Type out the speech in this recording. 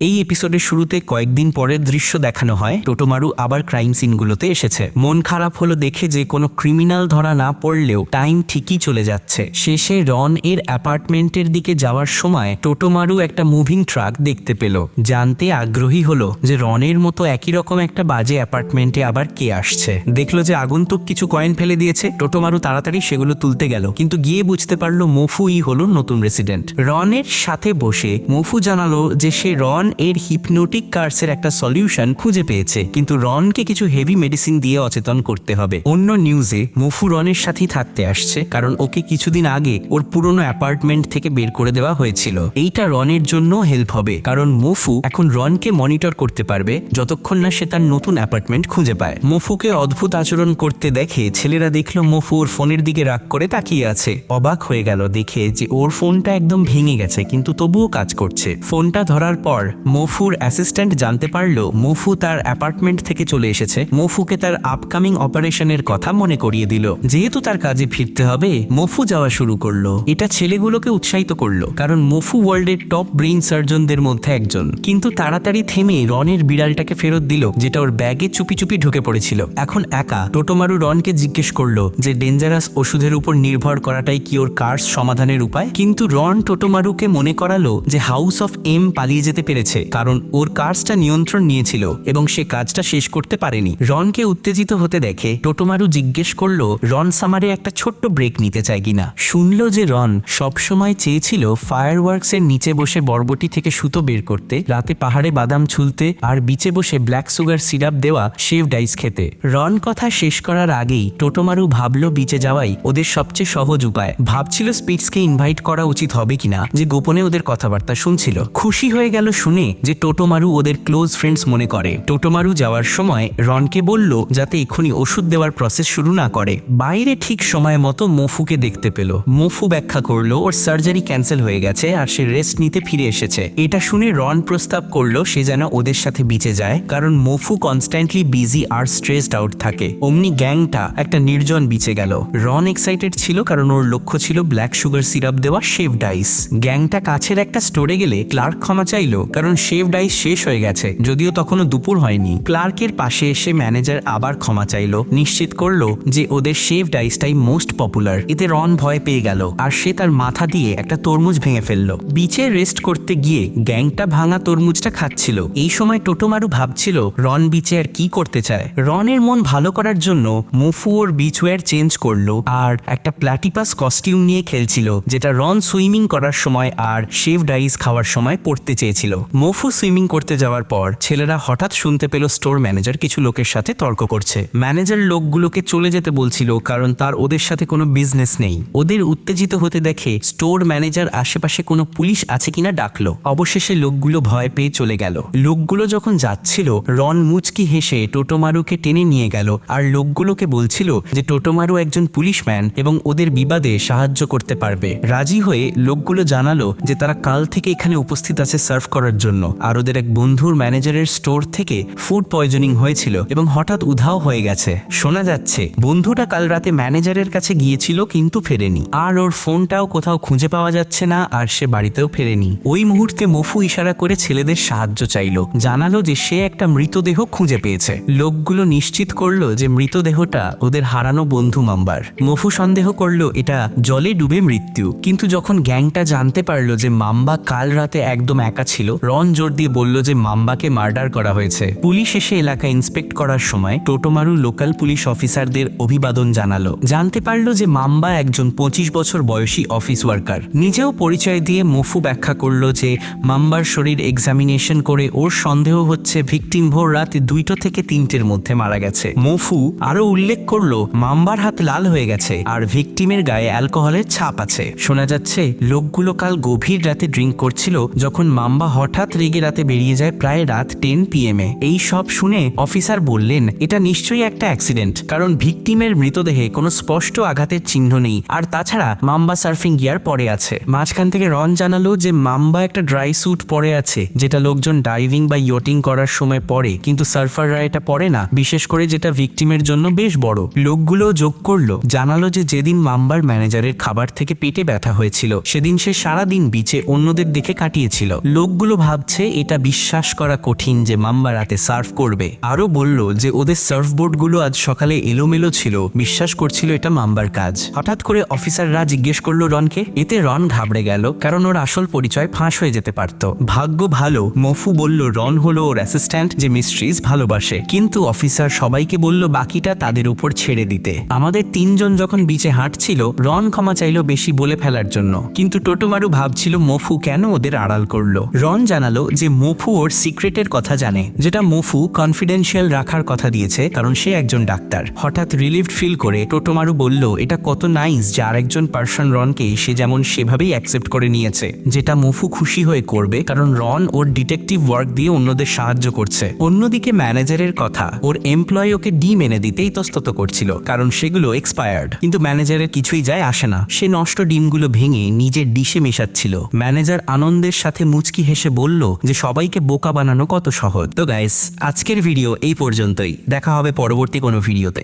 এই এপিসোডের শুরুতে কয়েকদিন পরের দৃশ্য দেখানো হয়। টোটোমারু আবার ক্রাইম সিনগুলোতে এসেছে। মন খারাপ হলো দেখে যে কোনো ক্রিমিনাল ধরা না পড়লেও টাইম ঠিকই চলে যাচ্ছে। শেষে রন এর অ্যাপার্টমেন্টের দিকে যাওয়ার সময় টোটোমারু একটা মুভিং ট্রাক দেখতে পেল। জানতে আগ্রহী হলো যে রনের মতো একই রকম একটা বাজে অ্যাপার্টমেন্টে আবার কে আসছে। দেখল যে আগন্তুক কিছু কয়েন ফেলে দিয়েছে। টোটোমারু তাড়াতাড়ি সেগুলো তুলতে গেল। কিন্তু গিয়ে বুঝতে পারল মফুই হলো নতুন রেসিডেন্ট রনের সাথে বসে মফু জানালো যে সে রন এর হিপনোটিক কার্সের একটা সলিউশন খুঁজে পেয়েছে। কিন্তু রনকে কিছু হেভি মেডিসিন দিয়ে অচেতন করতে হবে। অন্য নিউজে মফু রনের সাথেই থাকতে আসছে, কারণ ওকে কিছুদিন আগে ওর পুরনো অ্যাপার্টমেন্ট থেকে বের করে দেওয়া হয়েছিল। এইটা রনের জন্য হেল্প হবে, কারণ মফু এখন রনকে মনিটর করতে পারবে, যতক্ষণ না সে তার নতুন অ্যাপার্টমেন্ট খুঁজে পায়। মফুকে অদ্ভুত আচরণ করতে দেখে ছেলেরা দেখল মফু ওর ফোনের দিকে রাগ করে তাকিয়ে আছে। অবাক হয়ে গেল দেখে যে ওর ফোনটা একদম ভেঙে গেছে, কিন্তু তবুও কাজ করছে। ফোনটা ধরার পর মফুর অ্যাসিস্ট্যান্ট জানতে পারল মফু তার অ্যাপার্টমেন্ট থেকে চলে এসেছে। মফুকে তার আপকামিং অপারেশনের কথা মনে করিয়ে দিল। যেহেতু তার কাজে ফিরতে হবে, মফু যাওয়া শুরু করল। এটা ছেলেগুলোকে উৎসাহিত করল, কারণ মফু ওয়ার্ল্ডের টপ ব্রেইন সার্জনদের মধ্যে একজন। কিন্তু তাড়াতাড়ি থেমে রনের বিড়ালটাকে ফেরত দিল, যেটা ওর ব্যাগে চুপি চুপি ঢুকে পড়েছিল। এখন একা, টোটোমারু রনকে জিজ্ঞেস করল যে ডেঞ্জারাস ওষুধের উপর নির্ভর করাটাই কি ওর কার্স সমাধানের উপায়? কিন্তু রন টোটোমারুকে মনে করালো যে হাউস অফ এম পালিয়ে যেতে পেরেছে। কারণ ওর কার্সটা নিয়ন্ত্রণ নিয়েছিল এবং সে কাজটা শেষ করতে পারেনি। রনকে উত্তেজিত হতে দেখে টোটোমারু জিজ্ঞেস করল, রন সামারে একটা ছোট্ট ব্রেক নিতে চায় কিনা? শুনলো যে রন সবসময় চেয়েছিল ফায়ার ওয়ার্কসের নিচে বসে বরবটি থেকে সুতো বের করতে, রাতে পাহাড়ে বাদাম ছুলতে আর বিচে বসে ব্ল্যাক সুগার সিরাপ দেওয়া শেভ ডাইস খেতে। রন কথা শেষ করার আগেই টোটোমারু ভাবলো বিচে যাওয়াই ওদের সবচেয়ে সহজ উপায়। ভাবছিল স্পিটসকে ইনভাইট করা উচিত হবে কিনা, যে গোপনে ওদের কথাবার্তা শুনছিল। খুশি হয়ে গেল শুনে যে টোটোমারু ওদের ক্লোজ ফ্রেন্ডস মনে করে। টোটোমারু যাওয়ার সময় রনকে বলল যাতে এক্ষুনি ওষুধ দেওয়ার প্রসেস শুরু না করে। বাইরে ঠিক সময় মতো মফুকে দেখতে পেল। মফু ব্যাখ্যা করল, ওর সার্জারি ক্যান্সেল হয়ে গেছে আর সে রেস্ট নিতে ফিরে এসেছে। এটা শুনে রন প্রস্তাব করল, সে যেন ওদের সাথে বিচে যায়, কারণ মফু কনস্ট্যান্টলি বিজি আর স্ট্রেসড আউট থাকে। অমনি গ্যাংটা একটা নির্জন বিচে গেল। রন এক্সাইটেড ছিল কারণ ওর লক্ষ্য ছিল ব্ল্যাক সুগার সিরাপ দেওয়া শেভ ডাইস গ্যাংটা কাছের একটা স্টোরে গেলে ক্লার্ক ক্ষমা চাইলো, কারণ শেভ ডাইস শেষ হয়ে গেছে, যদিও তখনও দুপুর হয়নি। ক্লার্কের পাশে এসে ম্যানেজার আবার ক্ষমা চাইলো, নিশ্চিত করল যে ওদের শেভ ডাইসটাই মোস্ট পপুলার। এতে রন ভয় পেয়ে গেল, আর সে তার মাথা দিয়ে একটা তরমুজ ভেঙে ফেলল। বিচে রেস্ট করতে গিয়ে গ্যাংটা ভাঙা তরমুজটা খাচ্ছিল। এই সময় টোটোমারু ভাবছিল, রন বিচে আর কি করতে চায়? রনের মন ভালো করার জন্য মুফু ওর বিচওয়্যার চেঞ্জ করল, আর একটা প্ল্যাটিপাস কস্টিউম নিয়ে খেলছিল, যেটা রন সুইমিং করার সময় আর শেভ ডাইস খাওয়ার সময় পড়তে চেয়েছিল। মফু সুইমিং করতে যাওয়ার পর ছেলেরা হঠাৎ শুনতে পেল স্টোর ম্যানেজার কিছু লোকের সাথে তর্ক করছে। ম্যানেজার লোকগুলোকে চলে যেতে বলছিল কারণ তার ওদের সাথে কোনো বিজনেস নেই। ওদের উত্তেজিত হতে দেখে স্টোর ম্যানেজার আশেপাশে কোনো পুলিশ আছে কিনা ডাকলো। অবশেষে লোকগুলো ভয় পেয়ে চলে গেল। লোকগুলো যখন যাচ্ছিল, রন মুচকি হেসে টোটোমারুকে টেনে নিয়ে গেল আর লোকগুলোকে বলছিল যে টোটোমারু একজন পুলিশম্যান এবং ওদের বিবাদে সাহায্য করতে পারবে। রাজি হয়ে লোকগুলো জানালো যে তারা কাল থেকে এখানে উপস্থিত আছে সার্ভ করার জন্য। আর ওদের এক বন্ধুর ম্যানেজারের স্টোর থেকে ফুড পয়জনিং হয়েছিল এবং হঠাৎ উধাও হয়ে গেছে। শোনা যাচ্ছে, বন্ধুটা কাল রাতে ম্যানেজারের কাছে গিয়েছিল কিন্তু ফেরেনি। আর ওর ফোনটাও কোথাও খুঁজে পাওয়া যাচ্ছে না আর সে বাড়িতেও ফেরেনি। ওই মুহূর্তে মফু ইশারা করে ছেলেদের সাহায্য চাইলো। জানালো যে সে একটা মৃতদেহ খুঁজে পেয়েছে। লোকগুলো নিশ্চিত করল যে মৃতদেহটা ওদের হারানো বন্ধু মাম্বার। মফু সন্দেহ করল, এটা জলে ডুবে মৃত্যু। কিন্তু যখন গ্যাংটা জানতে পারল যে মাম্বা কাল রাতে একদম একা ছিল রন জোর দিয়ে বলল যে মাম্বাকে মার্ডার করা হয়েছে। পুলিশ এসে এলাকা ইন্সপেক্ট করার সময় টোটোমারু লোকাল পুলিশ অফিসারদের অভিবাদন জানালো। জানতে পারল যে মাম্বা একজন পঁচিশ বছর বয়সী অফিস ওয়ার্কার। নিজেও পরিচয় দিয়ে মফু ব্যাখ্যা করল যে মাম্বার শরীর এক্সামিনেশন করে ওর সন্দেহ হচ্ছে ভিকটিম ভোর রাত দুইটো থেকে তিনটের মধ্যে মারা গেছে। মফু আরও উল্লেখ করল, মাম্বার হাত লাল হয়ে গেছে আর ভিকটিমের গায়ে অ্যালকোহলের ছাপ আছে। শোনা যাচ্ছে, লোকগুলো কাল গভীর রাতে ড্রিঙ্ক করছিল যখন মাম্বা হঠাৎ রেগে রাতে বেরিয়ে যায় প্রায় রাত টেন পিএম। এই সব শুনে অফিসার বললেন, এটা নিশ্চয়ই একটা অ্যাক্সিডেন্ট কারণ ভিকটিমের মৃতদেহে কোনো স্পষ্ট আঘাতের চিহ্ন নেই, আর তাছাড়া মাম্বা সার্ফিং গিয়ার পরে আছে। মাঝখান থেকে রন জানালো যে মাম্বা একটা ড্রাই স্যুট পরে আছে, যেটা লোকজন ডাইভিং বা ইয়টিং করার সময় পরে, কিন্তু সার্ফাররা এটা পরে না, বিশেষ করে যেটা ভিকটিমের জন্য বেশ বড়। লোকগুলো যোগ করল, জানালো যে যেদিন মাম্বার ম্যানেজারের খাবার থেকে পেটে ব্যথা হয়েছিল, সেদিন সে সারাদিন বিচে অন্যদের দেখে কাটিয়েছিল। লোকগুলো ভাবছে এটা বিশ্বাস করা কঠিন যে মাম্বা রাতে সার্ভ করবে। আরও বলল যে ওদের সার্ফবোর্ডগুলো আজ সকালে এলোমেলো ছিল। বিশ্বাস করছিল এটা মাম্বার কাজ। হঠাৎ করে অফিসাররা জিজ্ঞেস করল রনকে। এতে রন ঘাবড়ে গেল, কারণ ওর আসল পরিচয় ফাঁস হয়ে যেতে পারত। ভাগ্য ভালো, মফু বলল রন হলো ওর অ্যাসিস্ট্যান্ট যে মিস্ট্রিজ ভালোবাসে। কিন্তু অফিসার সবাইকে বলল বাকিটা তাদের উপর ছেড়ে দিতে। আমাদের তিনজন যখন বিচে হাঁটছিল, রন ক্ষমা চাইলো বেশি বলে ফেলার জন্য। কিন্তু টোটোমারু ভাবছিল মফু কেন ওদের আড়াল করল। রন জানালো যে মফু ওর সিক্রেটের কথা জানে, যেটা মফু কনফিডেন্সিয়াল রাখার কথা দিয়েছে, কারণ সে একজন ডাক্তার। হঠাৎ রিলিভড ফিল করে টোটোমারু বলল, এটা কত নাইস যে আরেকজন পার্সন রনকে সে যেমন সেভাবেই অ্যাকসেপ্ট করে নিয়েছে, যেটা মফু খুশি হয়ে করবে, কারণ রন ওর ডিটেকটিভ ওয়ার্ক দিয়ে অন্যদের সাহায্য করছে। অন্যদিকে ম্যানেজারের কথা, ওর এমপ্লয়ি ওকে ডি মেনে দিতে ইতস্তত করছিল, কারণ সেগুলো এক্সপায়ার্ড কিন্তু ম্যানেজারের কিছুই যায় আসে না। সে নষ্ট ডিমগুলো ভেঙে নিজের ডিশে মেশাচ্ছিল। ম্যানেজার আনন্দের সাথে মুচকি হেসে বলল যে সবাইকে বোকা বানানো কত সহজ। তো গাইস আজকের ভিডিও এই পর্যন্তই। দেখা হবে পরবর্তী কোনো ভিডিওতে